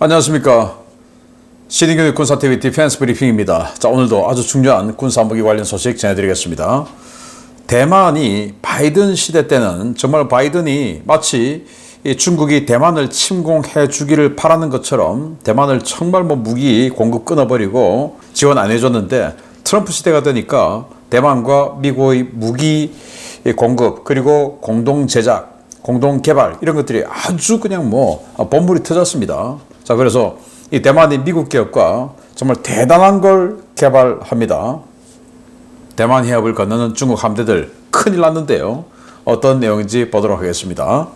안녕하십니까. 시민교육 군사TV 디펜스 브리핑입니다. 자, 오늘도 아주 중요한 군사 무기 관련 소식 전해드리겠습니다. 대만이 바이든 시대 때는 정말 바이든이 마치 이 중국이 대만을 침공해 주기를 바라는 것처럼 대만을 정말 뭐 무기 공급 끊어버리고 지원 안 해줬는데 트럼프 시대가 되니까 대만과 미국의 무기 공급 그리고 공동 제작 공동 개발 이런 것들이 아주 그냥 뭐 본물이 터졌습니다. 자 그래서 이 대만이 미국 기업과 정말 대단한 걸 개발합니다. 대만 해협을 건너는 중국 함대들 큰일 났는데요. 어떤 내용인지 보도록 하겠습니다.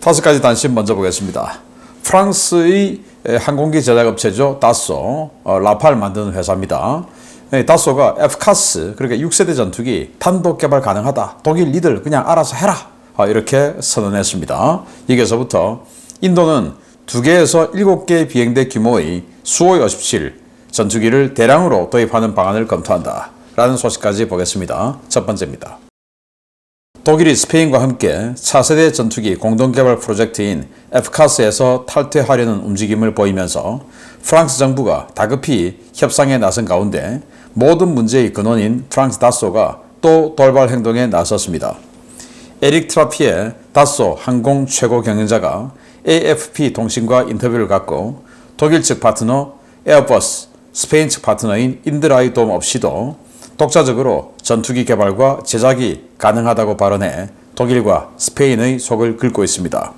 다섯 가지 단신 먼저 보겠습니다. 프랑스의 항공기 제작업체죠. 다소, 어, 라팔 만드는 회사입니다. 예, 다소가 F카스, 그러니까 6세대 전투기 단독 개발 가능하다. 독일 니들 그냥 알아서 해라. 아, 이렇게 선언했습니다. 여기서부터 인도는 두 개에서 일곱 개 비행대 규모의 수호이 57 전투기를 대량으로 도입하는 방안을 검토한다. 라는 소식까지 보겠습니다. 첫 번째입니다. 독일이 스페인과 함께 차세대 전투기 공동개발 프로젝트인 F카스에서 탈퇴하려는 움직임을 보이면서 프랑스 정부가 다급히 협상에 나선 가운데 모든 문제의 근원인 프랑스 다소가 또 돌발 행동에 나섰습니다. 에릭 트라피의 다소 항공 최고 경영자가 AFP 통신과 인터뷰를 갖고 독일 측 파트너 에어버스, 스페인 측 파트너인 인드라의 도움 없이도 독자적으로 전투기 개발과 제작이 가능하다고 발언해 독일과 스페인의 속을 긁고 있습니다.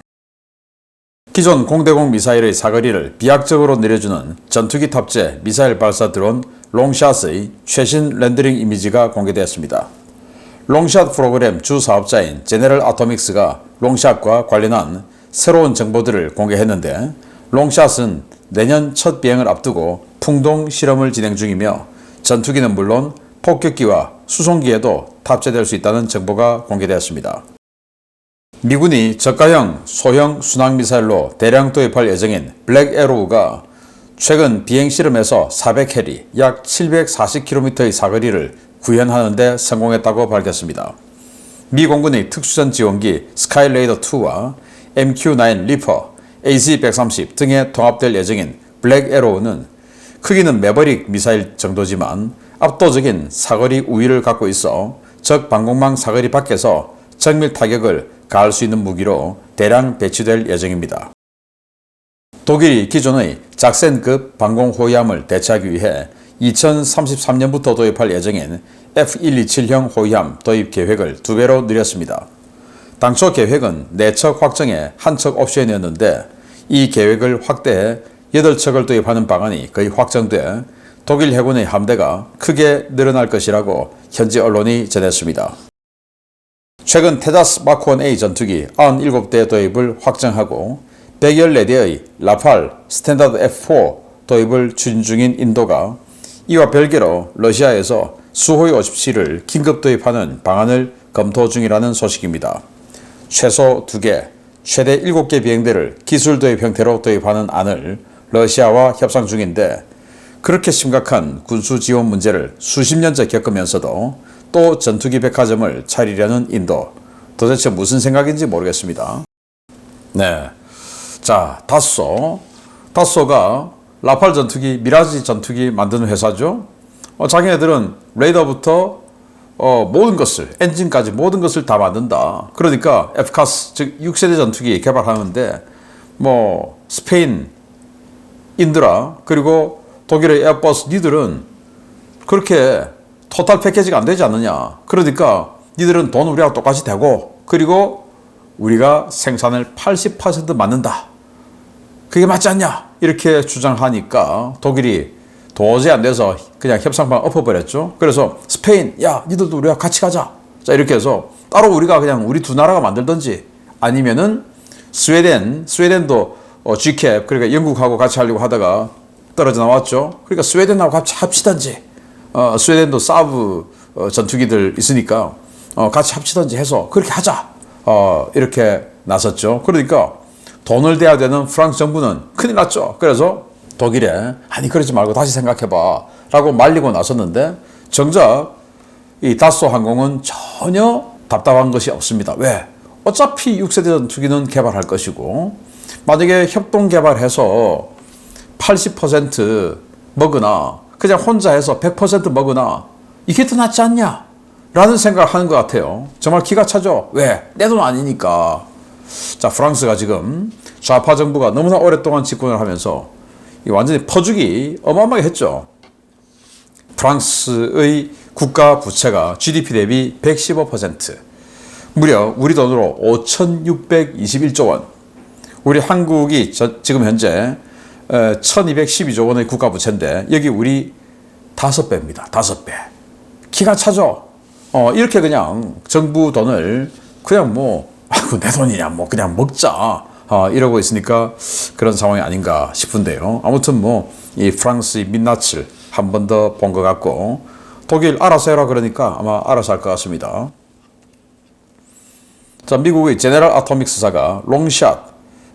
기존 공대공 미사일의 사거리를 비약적으로 내려주는 전투기 탑재 미사일 발사 드론 롱샷의 최신 렌더링 이미지가 공개되었습니다. 롱샷 프로그램 주 사업자인 제네럴 아토믹스가 롱샷과 관련한 새로운 정보들을 공개했는데 롱샷은 내년 첫 비행을 앞두고 풍동 실험을 진행 중이며 전투기는 물론 폭격기와 수송기에도 탑재될 수 있다는 정보가 공개되었습니다. 미군이 저가형 소형 순항미사일로 대량 도입할 예정인 블랙 에로우가 최근 비행 실험에서 400캐리 약 740km의 사거리를 구현하는 데 성공했다고 밝혔습니다. 미 공군의 특수전 지원기 스카이레이더 2와 MQ-9 리퍼, AC-130 등에 통합될 예정인 블랙 에로우는 크기는 매버릭 미사일 정도지만 압도적인 사거리 우위를 갖고 있어 적 방공망 사거리 밖에서 정밀 타격을 가할 수 있는 무기로 대량 배치될 예정입니다. 독일이 기존의 작센급 방공 호위함을 대체하기 위해 2033년부터 도입할 예정인 F127형 호위함 도입 계획을 두 배로 늘렸습니다. 당초 계획은 4척 확정에 한 척 옵션이었는데 이 계획을 확대해 8척을 도입하는 방안이 거의 확정돼 독일 해군의 함대가 크게 늘어날 것이라고 현지 언론이 전했습니다. 최근 테다스 마크1A 전투기 97대 도입을 확정하고 114대의 라팔 스탠다드 F4 도입을 추진 중인 인도가 이와 별개로 러시아에서 수호이 57을 긴급 도입하는 방안을 검토 중이라는 소식입니다. 최소 2개, 최대 7개 비행대를 기술 도입 형태로 도입하는 안을 러시아와 협상 중인데 그렇게 심각한 군수 지원 문제를 수십 년째 겪으면서도 또 전투기 백화점을 차리려는 인도. 도대체 무슨 생각인지 모르겠습니다. 네. 자, 다소. 다소가 라팔 전투기, 미라지 전투기 만드는 회사죠. 어, 자기네들은 레이더부터 어, 모든 것을, 엔진까지 모든 것을 다 만든다. 그러니까 F카스, 즉 6세대 전투기 개발하는데 뭐 스페인, 인드라, 그리고 독일의 에어버스 니들은 그렇게 토탈 패키지가 안 되지 않느냐. 그러니까 니들은 돈 우리하고 똑같이 되고 그리고 우리가 생산을 80% 맞는다. 그게 맞지 않냐? 이렇게 주장하니까 독일이 도저히 안 돼서 그냥 협상방 엎어버렸죠. 그래서 스페인, 야, 니들도 우리와 같이 가자. 자, 이렇게 해서 따로 우리가 그냥 우리 두 나라가 만들든지 아니면은 스웨덴, 스웨덴도 어, G캡, 그러니까 영국하고 같이 하려고 하다가 떨어져 나왔죠. 그러니까 스웨덴하고 같이 합치든지, 어, 스웨덴도 사브 어, 전투기들 있으니까 어, 같이 합치든지 해서 그렇게 하자. 어, 이렇게 나섰죠. 그러니까 돈을 대야 되는 프랑스 정부는 큰일 났죠. 그래서 독일에 아니 그러지 말고 다시 생각해봐 라고 말리고 나섰는데 정작 이 다소 항공은 전혀 답답한 것이 없습니다. 왜? 어차피 6세대 전투기는 개발할 것이고 만약에 협동 개발해서 80% 먹으나 그냥 혼자 해서 100% 먹으나 이게 더 낫지 않냐? 라는 생각을 하는 것 같아요. 정말 기가 차죠? 왜? 내 돈 아니니까. 자, 프랑스가 지금 좌파 정부가 너무나 오랫동안 집권을 하면서 이 완전히 퍼주기 어마어마하게 했죠. 프랑스의 국가 부채가 GDP 대비 115%. 무려 우리 돈으로 5,621조 원. 우리 한국이 저- 지금 현재 1,212조 원의 국가 부채인데 여기 우리 다섯 배입니다. 다섯 배. 기가 차죠. 어, 이렇게 그냥 정부 돈을 그냥 뭐, 아이고, 내 돈이냐, 뭐, 그냥 먹자. 어, 이러고 있으니까 그런 상황이 아닌가 싶은데요. 아무튼 뭐, 이 프랑스의 민낯을 한 번 더 본 것 같고, 독일 알아서 해라 그러니까 아마 알아서 할 것 같습니다. 자, 미국의 제네럴 아토믹스사가 롱샷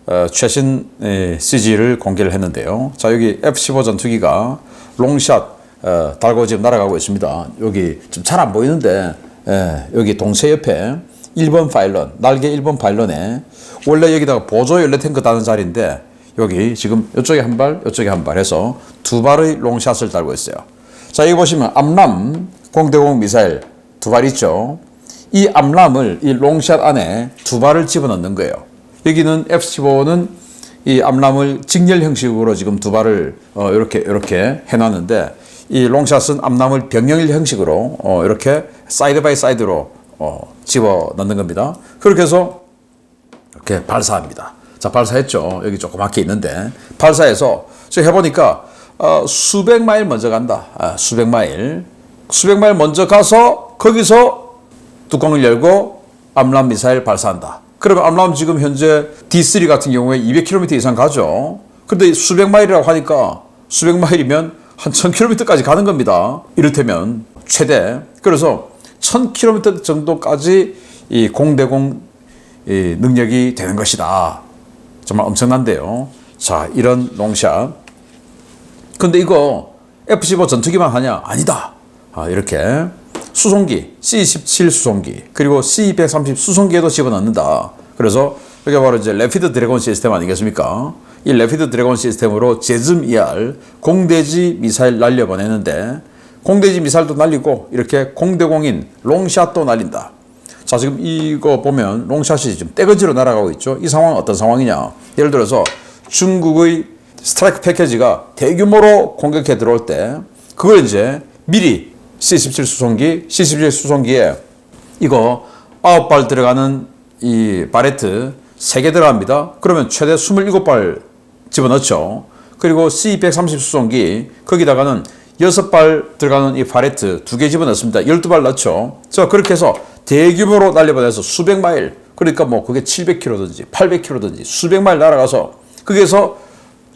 어, 최신 에, CG를 공개를 했는데요. 자, 여기 F-15 전투기가 롱샷 어, 달고 지금 날아가고 있습니다. 여기 좀 잘 안 보이는데 예, 여기 동체 옆에 1번 파일런, 날개 1번 파일런에 원래 여기다가 보조 연료 탱크 다는 자리인데 여기 지금 이쪽에 한 발, 이쪽에 한 발 해서 두 발의 롱샷을 달고 있어요. 자, 여기 보시면 암람 공대공 미사일 두 발 있죠. 이 암람을 이 롱샷 안에 두 발을 집어넣는 거예요. 여기는 F-15는 이 암람을 직렬 형식으로 지금 두 발을 어, 이렇게 이렇게 해놨는데 이 롱샷은 암람을 병렬 형식으로 어, 이렇게 사이드 바이 사이드로 어, 집어 넣는 겁니다. 그렇게 해서 이렇게 발사합니다. 자, 발사했죠. 여기 조그맣게 있는데 발사해서 저 해보니까 어, 수백 마일 먼저 간다. 아, 수백 마일. 수백 마일 먼저 가서 거기서 뚜껑을 열고 암람 미사일 발사한다. 그러면 암람 지금 현재 D3 같은 경우에 200km 이상 가죠. 근데 수백 마일이라고 하니까 수백 마일이면 한 1000km까지 가는 겁니다. 이를테면 최대. 그래서 1000km 정도까지 이 공대공 이 능력이 되는 것이다. 정말 엄청난데요. 자, 이런 롱샷. 근데 이거 F-15 전투기만 하냐? 아니다. 아, 이렇게 수송기, C-17 수송기, 그리고 C-130 수송기에도 집어넣는다. 그래서 이게 바로 이제 레피드 드래곤 시스템 아니겠습니까? 이 레피드 드래곤 시스템으로 제즘 ER 공대지 미사일 날려보내는데 공대지 미사일도 날리고 이렇게 공대공인 롱샷도 날린다. 자, 지금 이거 보면 롱샷이 지금 떼거지로 날아가고 있죠. 이 상황은 어떤 상황이냐? 예를 들어서 중국의 스트라이크 패키지가 대규모로 공격해 들어올 때 그걸 이제 미리 C-17 수송기, C-17 수송기에 이거 아홉 발 들어가는 이 바레트 세 개 들어갑니다. 그러면 최대 27발 집어넣죠. 그리고 C-130 수송기 거기다가는 여섯 발 들어가는 이 바레트 두 개 집어넣습니다. 12발 넣죠. 자, 그렇게 해서 대규모로 날려보내서 수백 마일, 그러니까 뭐 그게 700km든지 800km든지 수백 마일 날아가서 거기에서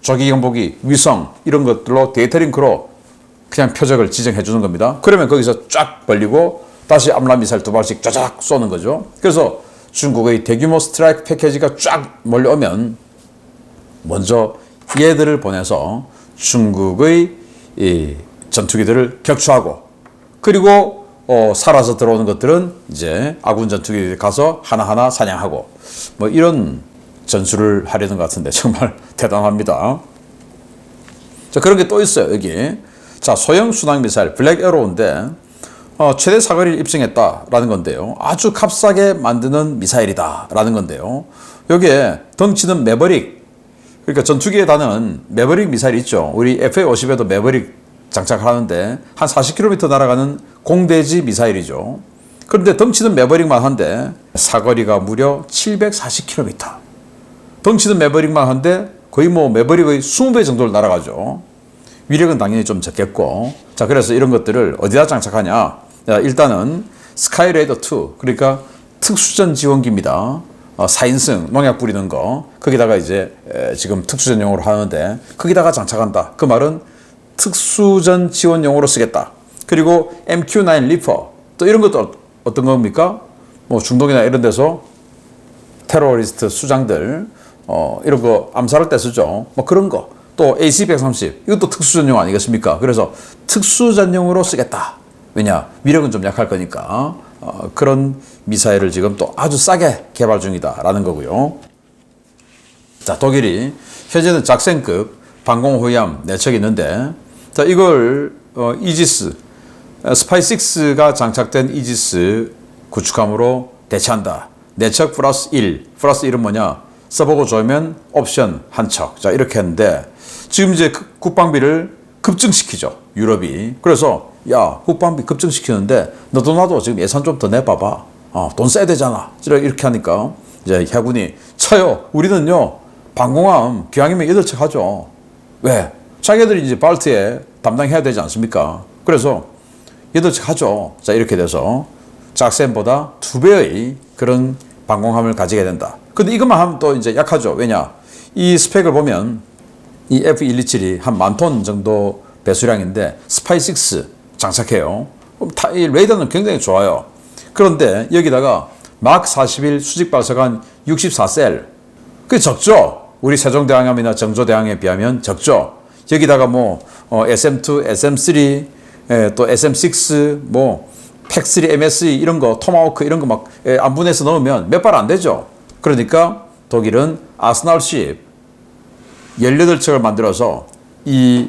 조기 경보기, 위성 이런 것들로 데이터 링크로 그냥 표적을 지정해 주는 겁니다. 그러면 거기서 쫙 벌리고 다시 암람 미사일 두 발씩 쫙쫙 쏘는 거죠. 그래서 중국의 대규모 스트라이크 패키지가 쫙 몰려오면 먼저 얘들을 보내서 중국의 이 전투기들을 격추하고 그리고 어, 살아서 들어오는 것들은 이제 아군 전투기들이 가서 하나하나 사냥하고 뭐 이런 전술을 하려는 것 같은데 정말 대단합니다. 자 그런 게 또 있어요 여기. 자 소형 순항 미사일 블랙 에로우인데 어, 최대 사거리를 입증했다라는 건데요. 아주 값싸게 만드는 미사일이다라는 건데요. 여기에 덩치는 매버릭 그러니까 전투기에 다는 매버릭 미사일 있죠. 우리 FA-50에도 매버릭 장착하는데 한 40km 날아가는 공대지 미사일이죠. 그런데 덩치는 매버릭만 한데 사거리가 무려 740km. 덩치는 매버릭만 한데 거의 뭐 매버릭의 20배 정도를 날아가죠. 위력은 당연히 좀 적겠고. 자, 그래서 이런 것들을 어디다 장착하냐? 자, 일단은 스카이레이더 2, 그러니까 특수전 지원기입니다. 어, 4인승 농약 뿌리는 거. 거기다가 이제 에, 지금 특수전용으로 하는데 거기다가 장착한다. 그 말은 특수전 지원용으로 쓰겠다. 그리고 MQ9 리퍼 또 이런 것도 어떤 겁니까? 뭐 중동이나 이런 데서 테러리스트 수장들 어, 이런 거 암살할 때 쓰죠. 뭐 그런 거. 또 AC130 이것도 특수전용 아니겠습니까? 그래서 특수전용으로 쓰겠다. 왜냐 위력은 좀 약할 거니까 어, 그런 미사일을 지금 또 아주 싸게 개발 중이다라는 거고요. 자 독일이 현재는 작센급 방공호위함 4척이 있는데 자 이걸 어, 이지스 어, 스파이6가 장착된 이지스 구축함으로 대체한다. 4척 플러스 1 플러스 1은 뭐냐 써보고 좋으면 옵션 한 척. 자 이렇게 했는데 지금 이제 그 국방비를 급증시키죠 유럽이. 그래서 야 국방비 급증시키는데 너도 나도 지금 예산 좀 더 내봐봐. 어, 돈 써야 되잖아. 이렇게 하니까 이제 해군이 쳐요. 우리는요 방공함 기왕이면 8척 하죠. 왜? 자기들이 이제 발트에 담당해야 되지 않습니까? 그래서 8척 하죠. 자 이렇게 돼서 짝센보다 두 배의 그런 방공함을 가지게 된다. 근데 이것만 하면 또 이제 약하죠. 왜냐? 이 스펙을 보면 이 F127이 한 만 톤 정도 배수량인데 스파이6 장착해요. 다- 이 레이더는 굉장히 좋아요. 그런데 여기다가 막 41 수직 발사관 64셀. 그 적죠. 우리 세종대왕함이나 정조대왕에 비하면 적죠. 여기다가 뭐 어, SM2, SM3, 에, 또 SM6, 뭐 팩3, MSE 이런 거, 토마호크 이런 거막 안분해서 넣으면 몇 발 안 되죠. 그러니까 독일은 아스날십 18척을 만들어서 이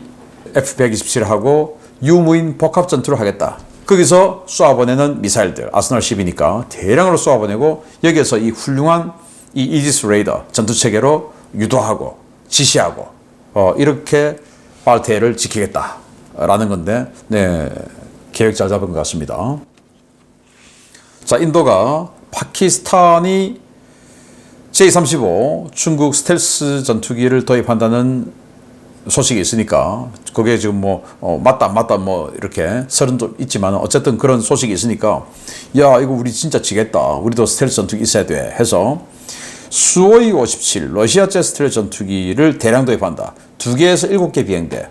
F-127하고 유무인 복합 전투를 하겠다. 거기서 쏘아보내는 미사일들, 아스널 10이니까 대량으로 쏘아보내고 여기에서 이 훌륭한 이 이지스 레이더 전투 체계로 유도하고 지시하고 어, 이렇게 발테를 지키겠다라는 건데 네, 계획 잘 잡은 것 같습니다. 자, 인도가 파키스탄이 J-35 중국 스텔스 전투기를 도입한다는 소식이 있으니까 그게 지금 뭐 어, 맞다 안 맞다 뭐 이렇게 설은 있지만 어쨌든 그런 소식이 있으니까 야 이거 우리 진짜 지겠다 우리도 스텔스 전투기 있어야 돼 해서 수호이 57 러시아 제 스텔스 전투기를 대량 도입한다. 두 개에서 일곱 개 비행대.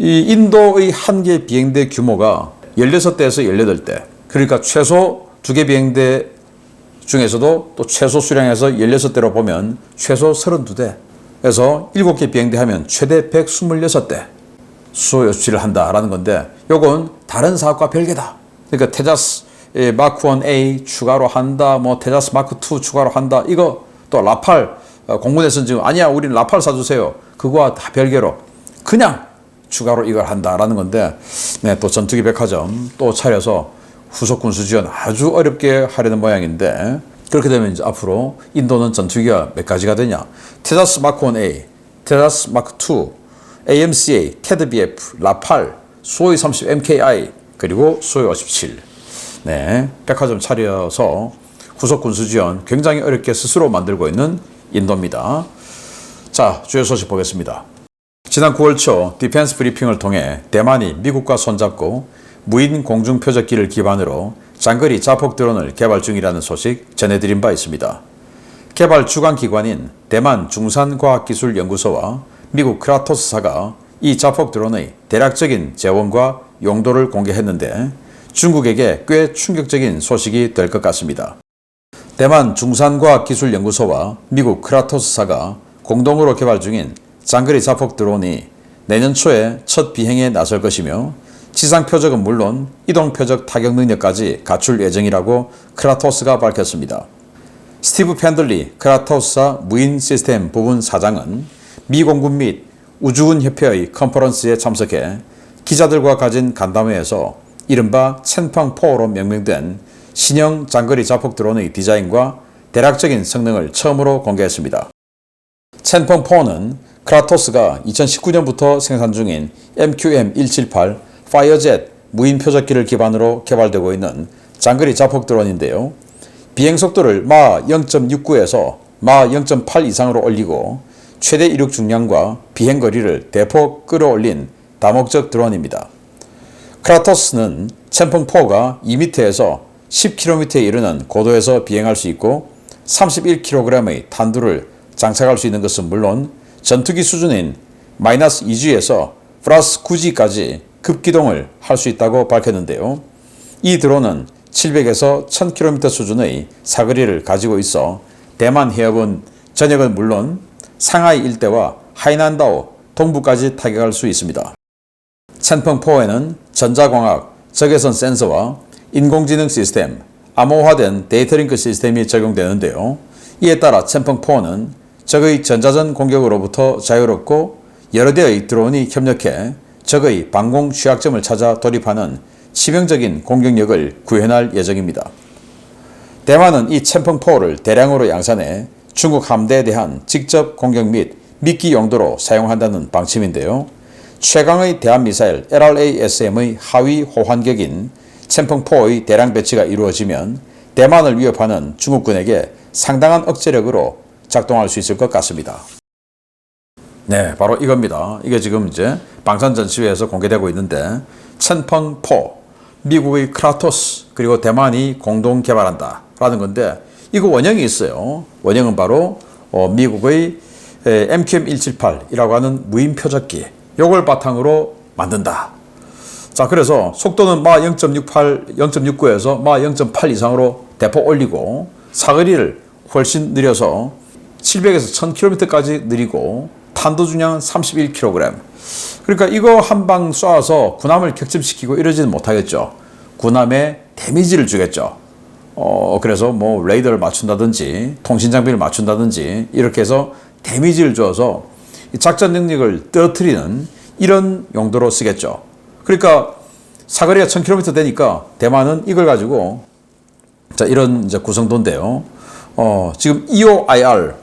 이 인도의 한 개 비행대 규모가 16대에서 18대. 그러니까 최소 두개 비행대 중에서도 또 최소 수량에서 16대로 보면 최소 32대. 그래서 7개 비행대 하면 최대 126대. 수호 연출을 한다라는 건데 요건 다른 사업과 별개다. 그러니까 테자스 예, 마크 1A 추가로 한다. 뭐 테자스 마크 2 추가로 한다. 이거 또 라팔 어, 공군에서는 지금 아니야 우리는 라팔 사주세요. 그거와 다 별개로 그냥 추가로 이걸 한다라는 건데 네, 또 전투기 백화점 또 차려서 후속 군수 지원 아주 어렵게 하려는 모양인데 그렇게 되면 이제 앞으로 인도는 전투기가 몇 가지가 되냐? 테자스 마크 1A, 테자스 마크 2, AMCA, 테드BF, 라팔, 수호이 30 MKI 그리고 수호이 57. 네, 백화점 차려서 후속 군수 지원 굉장히 어렵게 스스로 만들고 있는 인도입니다. 자, 주요 소식 보겠습니다. 지난 9월 초 디펜스 브리핑을 통해 대만이 미국과 손잡고 무인 공중 표적기를 기반으로 장거리 자폭 드론을 개발 중이라는 소식 전해드린 바 있습니다. 개발 주관 기관인 대만 중산과학기술연구소와 미국 크라토스사가 이 자폭 드론의 대략적인 재원과 용도를 공개했는데 중국에게 꽤 충격적인 소식이 될 것 같습니다. 대만 중산과학기술연구소와 미국 크라토스사가 공동으로 개발 중인 장거리 자폭 드론이 내년 초에 첫 비행에 나설 것이며 지상 표적은 물론 이동 표적 타격 능력까지 갖출 예정이라고 크라토스가 밝혔습니다. 스티브 펜들리 크라토스사 무인 시스템 부분 사장은 미 공군 및 우주군 협회의 컨퍼런스에 참석해 기자들과 가진 간담회에서 이른바 첸펑4로 명명된 신형 장거리 자폭 드론의 디자인과 대략적인 성능을 처음으로 공개했습니다. 첸펑4는 크라토스가 2019년부터 생산 중인 MQM-178 파이어젯 무인 표적기를 기반으로 개발되고 있는 장거리 자폭 드론인데요. 비행 속도를 마 0.69에서 마 0.8 이상으로 올리고 최대 이륙 중량과 비행 거리를 대폭 끌어올린 다목적 드론입니다. 크라토스는 챔펑4가 2m에서 10km에 이르는 고도에서 비행할 수 있고 31kg의 탄두를 장착할 수 있는 것은 물론 전투기 수준인 마이너스 2G에서 플러스 9G까지 급기동을 할 수 있다고 밝혔는데요. 이 드론은 700에서 1000km 수준의 사거리를 가지고 있어 대만 해협은 전역은 물론 상하이 일대와 하이난다오 동부까지 타격할 수 있습니다. 첸펑4에는 전자광학, 적외선 센서와 인공지능 시스템, 암호화된 데이터링크 시스템이 적용되는데요. 이에 따라 첸펑4는 적의 전자전 공격으로부터 자유롭고 여러 대의 드론이 협력해 적의 방공 취약점을 찾아 돌입하는 치명적인 공격력을 구현할 예정입니다. 대만은 이 챔펑포를 대량으로 양산해 중국 함대에 대한 직접 공격 및 미끼 용도로 사용한다는 방침인데요. 최강의 대한미사일 LRASM의 하위 호환격인 챔펑포의 대량 배치가 이루어지면 대만을 위협하는 중국군에게 상당한 억제력으로 작동할 수 있을 것 같습니다. 네, 바로 이겁니다. 이게 지금 이제 방산전시회에서 공개되고 있는데 첸펑포, 미국의 크라토스 그리고 대만이 공동 개발한다 라는 건데 이거 원형이 있어요. 원형은 바로 어, 미국의 MQM178이라고 하는 무인 표적기 요걸 바탕으로 만든다. 자, 그래서 속도는 마 0.68, 0.69에서 마 0.8 이상으로 대폭 올리고 사거리를 훨씬 느려서 700에서 1000km까지 느리고 탄도 중량 31kg. 그러니까 이거 한 방 쏴서 군함을 격침시키고 이러지는 못하겠죠. 군함에 데미지를 주겠죠. 어, 그래서 뭐 레이더를 맞춘다든지 통신 장비를 맞춘다든지 이렇게 해서 데미지를 줘서 이 작전 능력을 떨어뜨리는 이런 용도로 쓰겠죠. 그러니까 사거리가 1000km 되니까 대만은 이걸 가지고 자, 이런 이제 구성도인데요. 어, 지금 EOIR.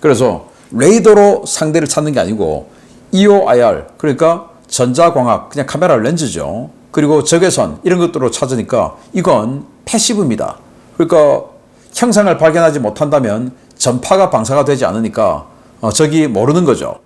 그래서 레이더로 상대를 찾는 게 아니고 EOIR. 그러니까 전자광학, 그냥 카메라 렌즈죠. 그리고 적외선 이런 것들로 찾으니까 이건 패시브입니다. 그러니까 형상을 발견하지 못한다면 전파가 방사가 되지 않으니까 어, 적이 모르는 거죠.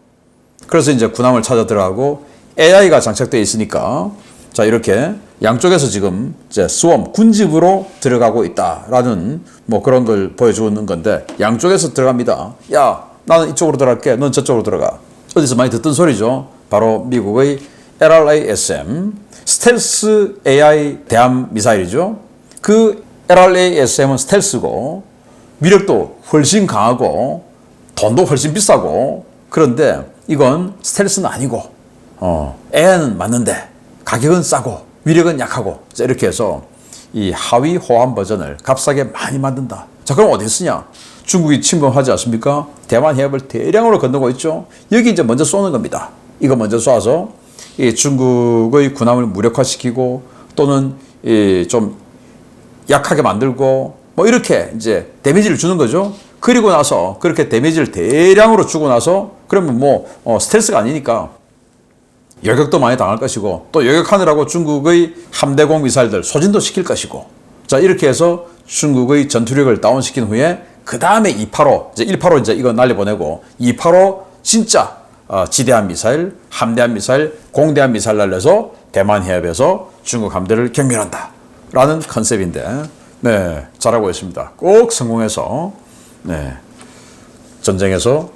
그래서 이제 군함을 찾아 들어가고 AI가 장착되어 있으니까 자 이렇게 양쪽에서 지금 이제 수험 군집으로 들어가고 있다라는 뭐 그런 걸 보여주는 건데 양쪽에서 들어갑니다. 야 나는 이쪽으로 들어갈게. 넌 저쪽으로 들어가. 어디서 많이 듣던 소리죠. 바로 미국의 LRASM 스텔스 AI 대함 미사일이죠. 그 LRASM은 스텔스고 위력도 훨씬 강하고 돈도 훨씬 비싸고 그런데 이건 스텔스는 아니고 어, 애는 맞는데 가격은 싸고 위력은 약하고 자, 이렇게 해서 이 하위 호환 버전을 값싸게 많이 만든다. 자 그럼 어디 쓰냐? 중국이 침범하지 않습니까? 대만 해협을 대량으로 건너고 있죠. 여기 이제 먼저 쏘는 겁니다. 이거 먼저 쏴서 이 중국의 군함을 무력화시키고 또는 이 좀 약하게 만들고 뭐 이렇게 이제 데미지를 주는 거죠. 그리고 나서 그렇게 데미지를 대량으로 주고 나서 그러면 뭐 어, 스텔스가 아니니까 여격도 많이 당할 것이고 또 여격하느라고 중국의 함대공 미사일들 소진도 시킬 것이고 자 이렇게 해서 중국의 전투력을 다운시킨 후에 그 다음에 285 이제 185 이제 이거 날려보내고 285 진짜 어, 지대한 미사일, 함대한 미사일, 공대한 미사일 날려서 대만 해협에서 중국 함대를 경멸한다. 라는 컨셉인데, 네, 잘하고 있습니다. 꼭 성공해서, 네, 전쟁에서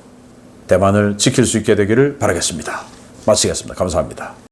대만을 지킬 수 있게 되기를 바라겠습니다. 마치겠습니다. 감사합니다.